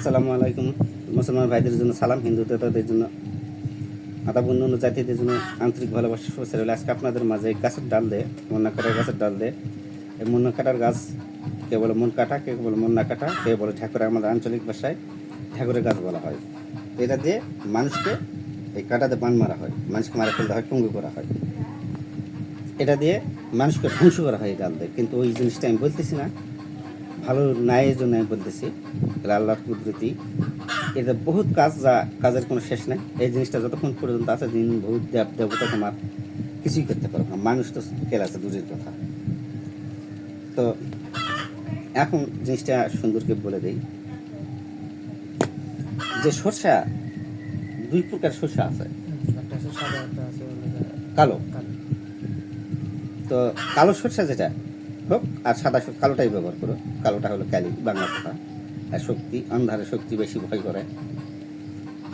আসসালামু আলাইকুম। মুসলমান ভাইদের জন্য সালাম, হিন্দু তাদের জন্য আদাব অন্য জাতিদের জন্য আন্তরিক ভালোবাসা, শুভেচ্ছা রইল। আজকে আপনাদের মাঝে গাছের ডাল দে মন্না কাটার গাছের ডাল দে এই মন্না কাটার গাছ, কে বলে মন কাটা কে বলে মন্না কাটা কে বলে ঠাকুরের আমাদের আঞ্চলিক ভাষায় ঠাকুরের গাছ বলা হয়। এটা দিয়ে মানুষকে এই কাটাতে বান মারা হয়, মানুষকে মারা ফেলতে হয় টঙ্গি করা হয়। এটা দিয়ে মানুষকে ধ্বংস করা হয় এই ডাল দিয়ে। কিন্তু ওই জিনিসটা আমি বলতেছি না ভালো নাই এই জন্য আমি বলতেছি তাহলে আল্লাহর কুদরতি। এটা বহুত কাজ যা কাজের কোনো শেষ নেই। এই জিনিসটা যতক্ষণ পর্যন্ত আছে দিন বহুত দেব দেবতা তোমার কিছুই করতে পারবে না। মানুষ তো কেল আছে দূরের কথা। তো এখন জিনিসটা সুন্দরকে বলে দেই। যে সরষা দুই প্রকার সরষা আছে। কালো। তো কালো সরষা যেটা হোক, আর সাদা কালোটাই ব্যবহার করো। কালোটা হলো কালি বাংলা কথা। আর শক্তি অন্ধারে শক্তি বেশি ভয় করে।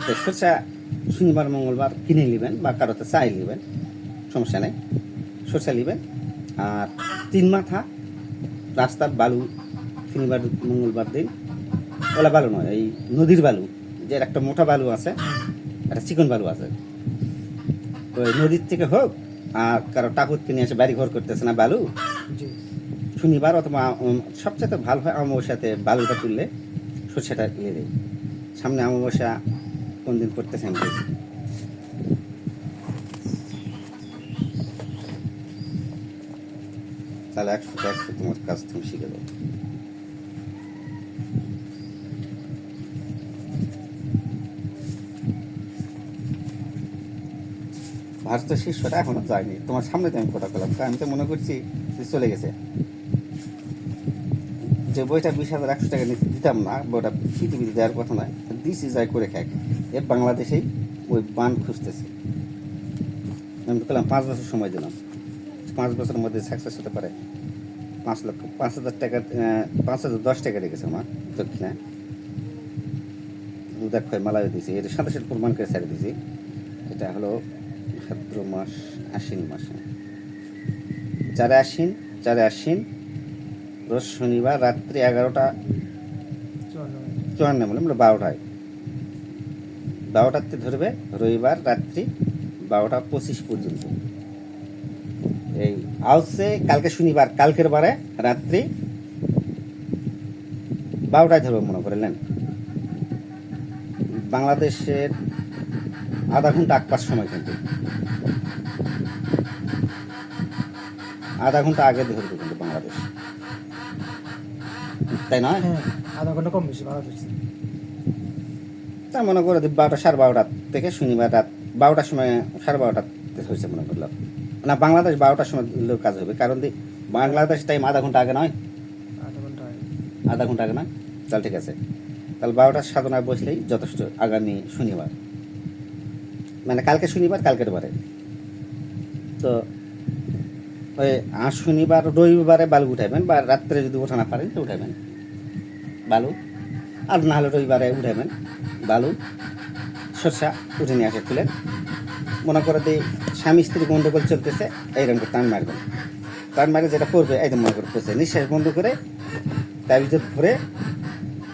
তো শনিবার, মঙ্গলবার কিনে নেবেন বা কারোতে চাই নেবেন, সমস্যা নেই। সরষা নেবেন। আর তিন মাথা, রাস্তার বালু, শনিবার, মঙ্গলবার দিন। ওলা বালু নয়, এই নদীর বালু, যে একটা মোটা বালু আছে, একটা চিকন বালু আছে। তো নদীর থেকে হোক, আর কারও টাকুত কিনে এসে বাড়ি ঘর করতেছে না বালু শনিবার অথবা সবচেয়ে ভালো হয় অমাবস্যাতে বালুটা তুললে সর্ষেটা ইয়ে দেয় সামনে অমাবস্যা কোন দিন করতেছে আমি তাহলে একশো একশো তোমার কাজ তুমি শিখে দেবো। ভারতের শীর্ষটা এখনও যায়নি। তোমার সামনে তো আমি কথা বললাম আমি তো মনে করছি চলে গেছে। যে বইটা বিশ হাজার একশো টাকা নিতে দিতাম না, বইটা পৃথিবীতে দেওয়ার কথা নয় দিছি যাই করে খাই। এ বাংলাদেশেই ওই বান খুঁজতেছে। আমি বললাম, পাঁচ বছর সময় দিলাম। পাঁচ বছরের মধ্যে সাকসেস হতে পারে। পাঁচ লক্ষ, পাঁচ হাজার টাকা পাঁচ হাজার দশ টাকা রেখেছে আমার দক্ষিণে দুধ ক্ষয় মালায় দিয়েছি। এটা সাথে প্রমাণ করে ছেড়ে দিয়েছি। এটা হলো ভাদ্র মাস, আশ্বিন মাসে। যারা আশ্বিন চারে আশ্বিন শনিবার রাত্রি এগারোটা চুয়ান্ন বলে বারোটায়। বারোটাতে ধরবে, রবিবার রাত্রি বারোটা পঁচিশ পর্যন্ত। এই আউসে কালকে শনিবার, কালকের বারে রাত্রি বারোটায় ধরবে মনে করলেন বাংলাদেশের আধা ঘণ্টা আকপাস সময় কিন্তু। আধা ঘণ্টা আগে ধরবে কিন্তু বাংলাদেশ। তাই নয়? হ্যাঁ আধা ঘণ্টা কম বেশি ধরছি তা মনে করে যে বারোটা সাড়ে বারোটা থেকে শনিবার রাত বারোটার সময় সাড়ে বারোটাতে হয়েছে মনে করলাম। না বাংলাদেশ বারোটার সময় কাজ হবে কারণ দি বাংলাদেশ টাইম আধা ঘণ্টা আগে নয়? আধা ঘণ্টা আগে। নয়? তাহলে ঠিক আছে। তাহলে বারোটার সাধনায় বসলেই যথেষ্ট আগামী শনিবার। মানে কালকে শনিবার কালকের বারে তো ওই আর শনিবার রবিবারে বালু উঠাইবেন বা রাত্রে যদি ওঠা না পারেন তো উঠাইবেন। বালু। আর না হলে রবিবারে উঠাইবেন বালু। সরষা উঠে নিয়ে আসে তুলে। মনে করে যে স্বামী স্ত্রী গন্ডগোল চলতেছে এইরকম করে টান মারবেন। টান মারে যেটা করবে এই তো মনে করে পড়ছে নিঃশ্বাস বন্ধ করে তার ভিতর ভরে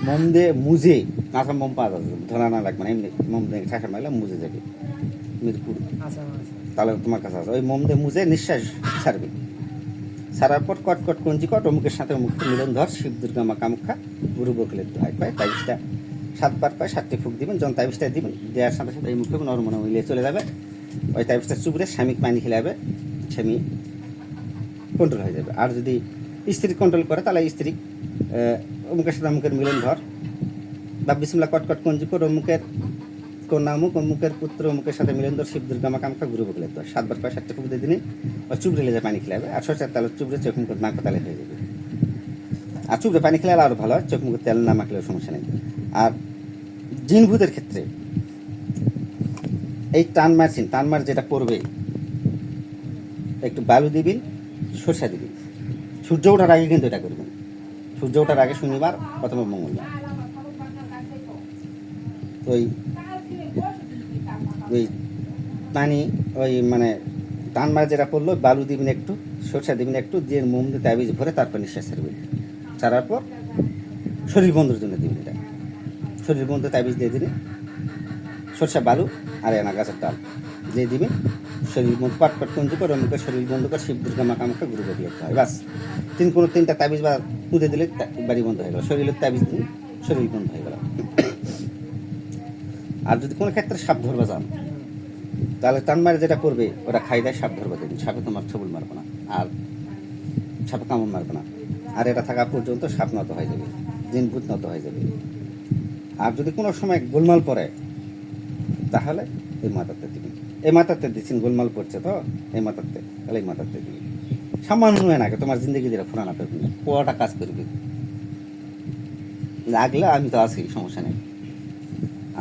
মোম দিয়ে মুজে কাঁচা মোম পাওয়া যাবে ধরা না লাগবে না এমনি মোম দিয়ে ঠাসা মারলে মুজে যাবে। মিরপুর। আচ্ছা আচ্ছা। তাহলে তোমার কাছে আছে। ওই মোম দিয়ে মুজে নিঃশ্বাস ছাড়বে। ছাড়ার পর কট কট কঞ্জি কট, অমুকের সাথে অমুক মিলন ধর, শিব দুর্গা মা কামাখ্যা, গুরু বকলের দোহাই পায় তাবিজটা সাতবার পায়, সাতটি ফুক দিবেন, যখন তাবিজটা দিবেন, দেওয়ার সাথে সাথে এই মুখে নরমনে মিলিয়ে চলে যাবে। ওই তাবিজটা চুবড়ে স্বামীকে পানি খেলাবে, স্বামী কন্ট্রোল হয়ে যাবে। আর যদি স্ত্রী কন্ট্রোল করে, তাহলে স্ত্রী অমুকের সাথে অমুকের মিলন ধর। বা বিসমলা কটকট কঞ্জি করে, অমুকের কন্যা অমুক অমুকের পুত্র, অমুকের সাথে মিলন ধর শিব দুর্গা মা কামাখ্যা গুরু দোহাই সাতবার পায় সাতটা দিয়ে দিনে ও চুবড়ে লেগে পানি খেলাবে আর সরষের তালে চুবড়ে চোখ মুখে নাক তালে হয়ে যাবে। আর চুবড়ে পানি খেলে আরও ভালো হয়, চোখ মুখে তেল না মাখলেও সমস্যা নেই। আর জিন ভূতের ক্ষেত্রে এই টান মারছেন টান মার যেটা পড়বে, একটু বালু দিবেন সরষা দিবেন সূর্য ওঠার আগে কিন্তু এটা করবেন সূর্য ওঠার আগে শনিবার অথবা মঙ্গলবার। তো ওই ওই পানি, ওই মানে টান মারা যেটা পড়ল বালু দিবেন একটু, সরষা দিবেন একটু, দিয়ে মোম দিয়ে তাবিজ ভরে তারপর নিঃশ্বাস ছাড়বেন ছাড়ার পর শরীর বন্ধুর জন্য দিবেন এটা। শরীর বন্ধ তাবিজ দিয়ে দিবি, সরষা বালু আর এনা গাছের ডাল দিয়ে দিবেন শরীর বন্ধ পাট পাট কঞ্জি করে মুখে শরীর বন্ধ করে শিব দুর্গা মাখা মাখা গুরু দিয়ে হয়, বাস। তিন কোনো তিনটা তাবিজ বা পুঁতে দিলে বাড়ি বন্ধ হয়ে গেল, শরীরের তাবিজ দিন শরীর বন্ধ হয়ে গেল। আর যদি কোনো ক্ষেত্রে সাপ ধরবে যান তাহলে টান মারে যেটা করবে, ওরা খাই দেয়, সাপ ধরবে দেবেন সাপে তোমার ছবুল মারবে না, আর সাপে কামড় মারবে না। আর এটা থাকা পর্যন্ত সাপ নত হয়ে যাবে দিন নত হয়ে যাবে। আর যদি কোনো সময় গোলমাল পড়ে, তাহলে এই মাথাতে দিবি। এই মাথাতে দিচ্ছেন গোলমাল পড়ছে তো, এই মাথাতে, তাহলে এই মাথাতে দিবি। সামান্য হয় না তোমার জিন্দগি দিলে ফোরানা পেবে না পোয়াটা কাজ করবে। লাগলে আমি তো আছি, সমস্যা নেই।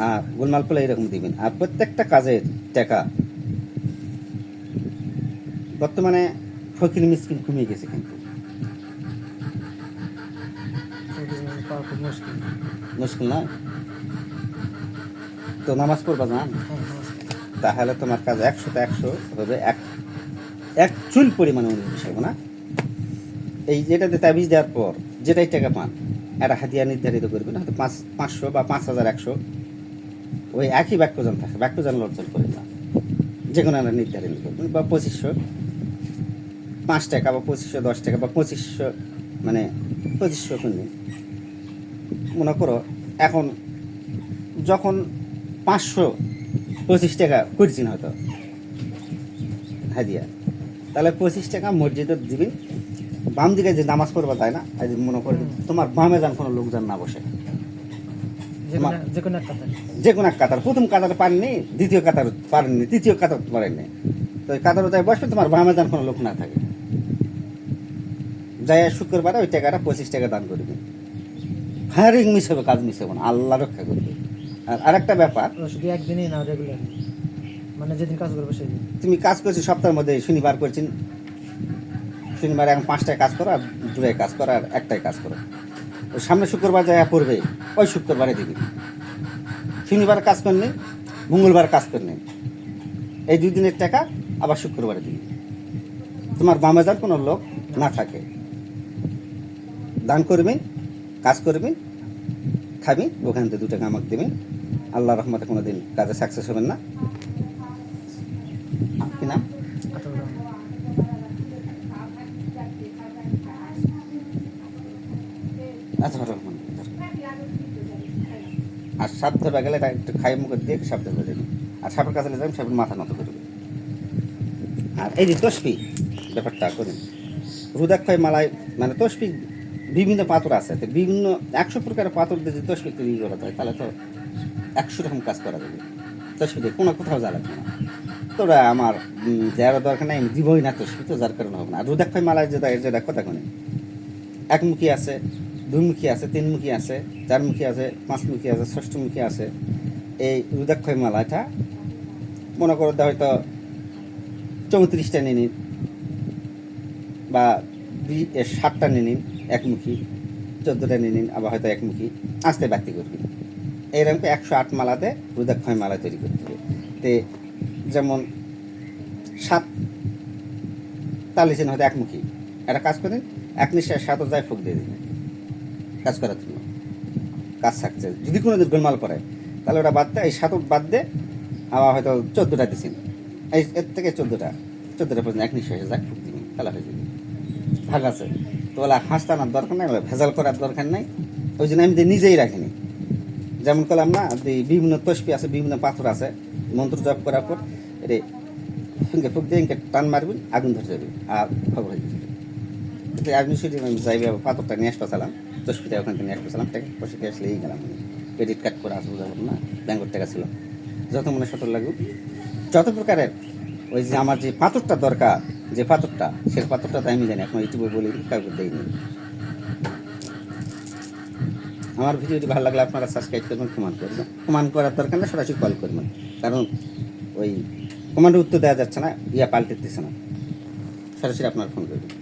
আর গোলমাল পেলে এরকম দিবেন। আর প্রত্যেকটা কাজের টাকা বর্তমানে ফকির মিসকিন কমিয়ে গেছে কিন্তু। মুশকিল। নয় তো নামাজ পড়বা না হ্যাঁ তাহলে তোমার কাজ একশোতে একশো হবে এক এক চুল পরিমাণে উনিশ হবে না? এই যেটাতে তাবিজ দেওয়ার পর যেটাই টাকা পান একটা হাতিয়া নির্ধারিত করবেন হয়তো পাঁচ পাঁচশো বা পাঁচ হাজার একশো ওই একই বাক্যজন থাকে, বাক্যজন লড়চল করেন না যে কোনো একটা নির্ধারিত করবেন বা পঁচিশশো পাঁচ টাকা, বা পঁচিশশো দশ টাকা, বা পঁচিশশো মানে পঁচিশশো কিনে মনে করো, এখন যখন পাঁচশো পঁচিশ টাকা করছেন হয়তো হাদিয়া তাহলে পঁচিশ টাকা মসজিদে দিবি বাম দিকে যে নামাজ পড়বা তাই না? আজ মনে করি তোমার বামে যান কোনো লোকজন না বসে। যে কোনো এক কাতার প্রথম কাতার পারেননি দ্বিতীয় কাতার পারেননি তৃতীয় কাতার পারেননি। তো কাতার যাই বসবে তোমার বামে যান কোনো লোক না থাকে। যাই শুক্রবারে ওই টাকাটা পঁচিশ টাকা দান করবে। হায়ারিং মিস হবে কাজ মিস হবে না আল্লাহ রক্ষা করবে। আর আরেকটা ব্যাপার শুধু একদিনই না রেগুলার মানে যেদিন কাজ করবে সেদিন। তুমি কাজ করছ সপ্তাহের মধ্যে শনিবার করছেন শনিবার এখন পাঁচটায় কাজ করো আর দুটায় কাজ করো আর একটাই কাজ করো। সামনে শুক্রবার জায়গা পড়বে ওই শুক্রবারে দিবি শনিবার কাজ করনি মঙ্গলবার কাজ করনি এই দুই দিনের টাকা আবার শুক্রবারে দিবি। তোমার বামেজার কোনো লোক না থাকে। দান করবি, কাজ করবি, খাবি, ওখান থেকে দু টাকা আমাকে দেবেন আল্লাহ রহমতে কোনো দিন কাজে সাকসেস হবেন না। আজহার রহমান আর সাপ ধরবা গেলে একটু খাই মুখে দিয়ে সাপ ধরবে দেবে আর সাপের কাছে যাবেন সাপের মাথা নত করবে আর এই যে তসপি, ব্যাপারটা করুন। রুদাক্ষয় মালায় মানে তসপি বিভিন্ন পাথর আছে, তো বিভিন্ন একশো প্রকারের পাথর দিয়ে যদি তসপি তৈরি করা যায়, তাহলে তো একশো রকম কাজ করা যাবে। তসপি দিয়ে কোনো কোথাও লাগবে না। তোরা আমার যারা দরকার নাই দিবই না তসপি, তো যার কারণে হবে না। আর রুদাক্ষয় মালায় যেটা যেটা কথা কোনে, একমুখী আছে দুইমুখী আছে, তিনমুখী আছে, চারমুখী আছে, পাঁচমুখী আছে, ষষ্ঠমুখী আছে। এই রুদাক্ষয় মালাটা মনে করো হয়তো চৌত্রিশটা নিয়ে নিন বা সাতটা নিয়ে নিন, একমুখী, চোদ্দোটা নিয়ে নিন, আবার হয়তো একমুখী আস্তে বাড়তি করবি এইরকম একশো আট মালাতে রুদাক্ষয় মালা তৈরি করতে হবে। তে যেমন সাত তালিছেন হয়তো একমুখী। একটা কাজ করেন এক নিঃশ্বাস সাত যায় ফুক দিয়ে দিন কাজ করার জন্য। কাজ থাকছে। যদি কোনো দিন গোলমাল করে তাহলে ওটা বাদ দেয় এই সাত বাদ দে, আবার হয়তো চোদ্দোটা দিছেন এই এর থেকে চোদ্দোটা চোদ্দোটা পর্যন্ত এক নিঃশ্বাসে যাক ফুক দিবেন তাহলে হয়ে যাবে ভাগ আছে। তো ওলা হাঁস টানার দরকার নাই ভেজাল করার দরকার নাই। ওই জন্য আমি নিজেই রাখিনি। যেমন করলাম না বিভিন্ন তসপি আছে, বিভিন্ন পাথর আছে, মন্ত্র জপ করার পর, এরে, ফিঙ্গে ফুক দিয়ে টান মারবেন আগুন ধরে যাবে, আর খবর হয়ে যাবে। তো আমি যাইবে পাথরটা নিয়ে আসতে চালাম তসপিটা ওখান থেকে নিয়ে আসতে চালাম টাকা পয়সা দিয়ে আসলেই গেলাম ক্রেডিট কার্ড করে আসব যাব না ব্যাঙ্গর টাকা ছিল। যত মনে সতর লাগুক। যত প্রকারের ওই যে আমার যে পাথরটা দরকার, যে পাথরটা, সে পাথরটা তো আমি জানি, এখন ইউটিউবে বলি, কাউকে দেয়নি আমার ভিডিওটি ভালো লাগলে আপনারা সাবস্ক্রাইব করবেন কমেন্ট করবেন। কমেন্ট করার দরকার না সরাসরি কল করবেন। কারণ ওই কমান্ডের উত্তর দেওয়া যাচ্ছে না, ইয়া পাল্টে দিচ্ছে না। সরাসরি আপনার ফোন করবেন।